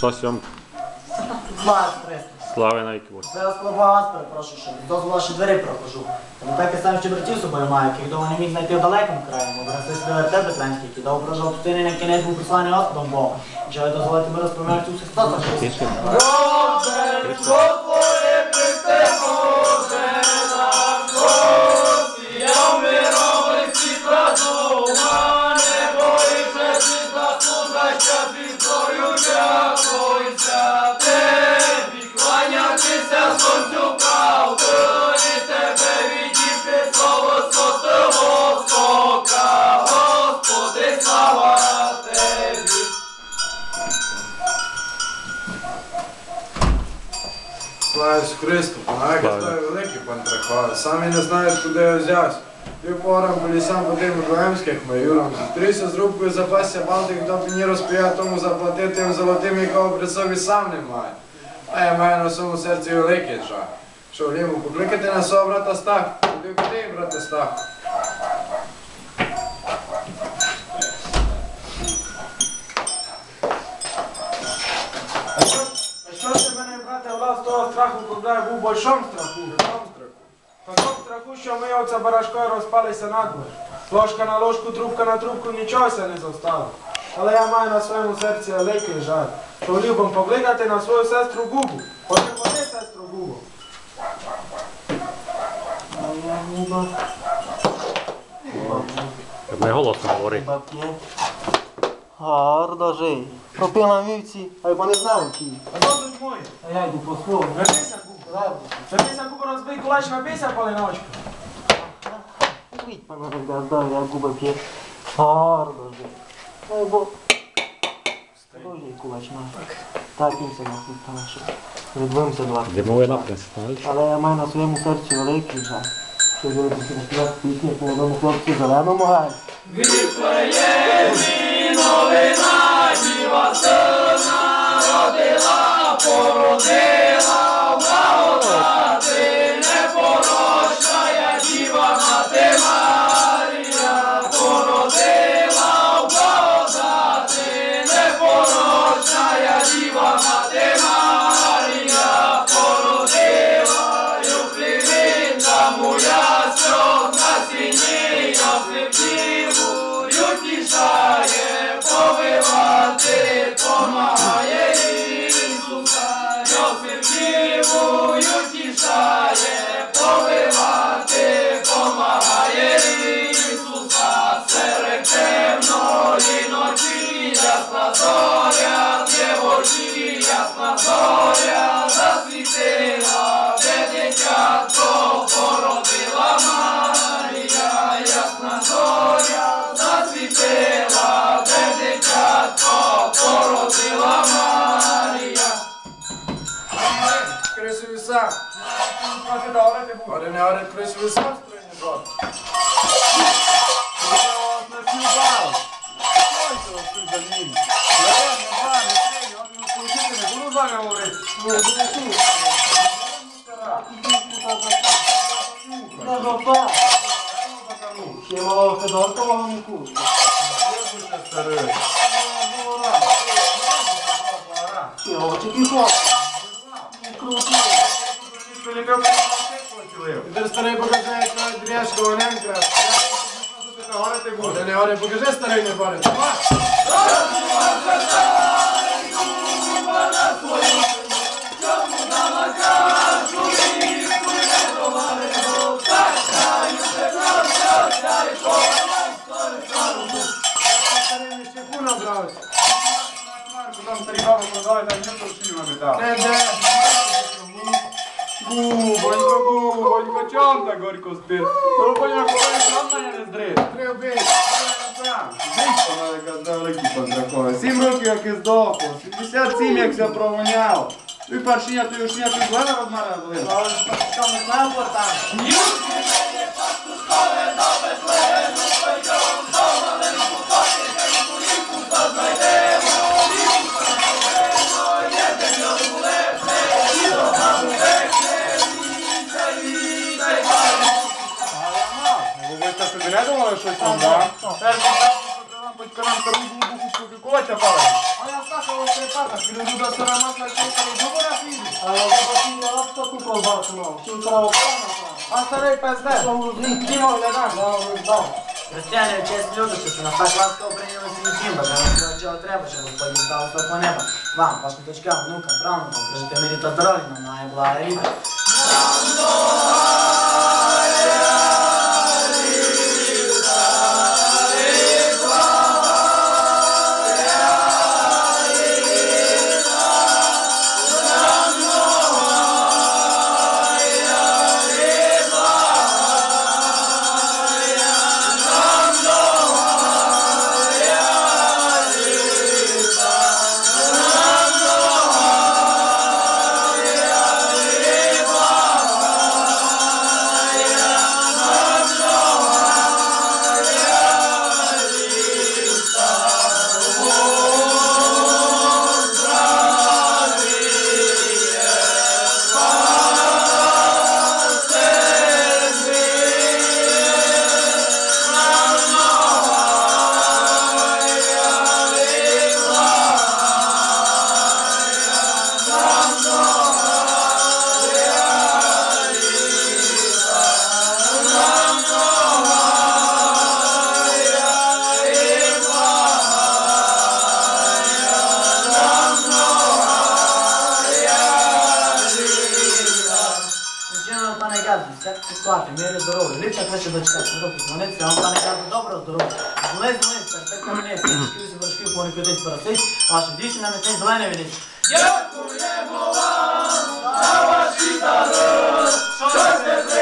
Що вам Слава Христу. Слави навіки Богу. Це слова вас перепрошую, що дозволу ваші двері прохожу. Тому так я сам ще братів з собою маю, яких довго не міг знайти в далекому краю. Бо браси сюди те Петренський, які довго прожив тут і на кінець був посланий Господом Богом. Чи ви дозволите ми розпоминати усіх Христа за Тише. Слава Ісусу Христу, Слава. той великий пантрахо. Самі не знають, куди я взявся. Ти порам по лісам тим Миколаївських майорам. Зустрівся з рубкою, запасся балти, хто мені розп'яв, тому заплати тим золотим, якого при собі сам не має. А я маю на своєму серці великий жах. Що вліво покликати на свого брата Стах? Куди куди, брате Стах? А що, а що ж ти мене, брате, влад з того страху, коли був в большом страху? В такому страху, що ми оце барашкою розпалися надвор. Ложка на ложку, трубка на трубку, нічого ся не зостало. Але я маю на своєму серці великий жаль. Що любом поглядати на свою сестру Губу. Ходи, ходи, сестру Губу. Не голосно говори. Гарно жий. Пропила вівці, а й не знав чи. А що тут моє? А я йду по слову. Напися, Губу. Напися, Губу, розбий кулач, напися, полиночку. Віть пане газда, я губа п'є. Гарно жий. Ой, бо. Дуже кулач на. Так він себе тут що Відбився два. Димовий знаєш? Але я маю на своєму серці великий жаль. Що ви співати пісні по одному хлопцю зеленому гаю новина, діва сина родила, породила, ти не порожня. Цілую, тішає, поливати, помагає Ісуса серед темної ночі, ясна зоря, дівочі, ясна зоря засвітила. Крисові сам. Трохи добре ти був. Оре не оре, крисові сам строїні брат. На цю бару. Ой, це ось тут за ним. Не, не два, не три, от ми служити не буду з вами говорити. Ну, буду тут. На жопа! Ще малого Федорка мого не кушає. Ще очі піхот. Круто. Ти старий покажи, як твоя дряшка Оленка. Оре не оре, покажи старий не набрався. Там старі баби продали, там ніхто шию набитав. Де, де? Губонько, губонько, чом так горько спить? Ну, поняв, коли сам мене не здрив. Треба вона казала великий поздраховує. Сім років як і здохло, 77 як ся провоняло. І паршиня, то ушня, ти злена розмара злина. Але ж що ми знаємо там? Ви там, да? Перший раз, що нам хоч нам стару буху спілкуватися пара. А я скажу, ось ти пата, піду до стара масла, що я там зубу на фізі. А я запасів я раз таку колбасу мав. Чи треба окремо А старий пизде. Ти мов глядаш. Християни, чесні люди, що це нас так ласкаво прийняли свій бажаємо всього, чого треба, щоб Господь їм дав свого неба. Вам, вашим дочкам, внукам, правнукам, прожити мирі та здоров'я, нам має блага Газді, міри здоров'я, ліпше краще дочка, руку дзвониться, вам пане кажу доброго здоров'я. Злий, злий, перфект камінець, шківся, боршків, повний кудись поросить, вашим дійсно не цей зелений вілість. Дякуємо вам за ваші дари, що ви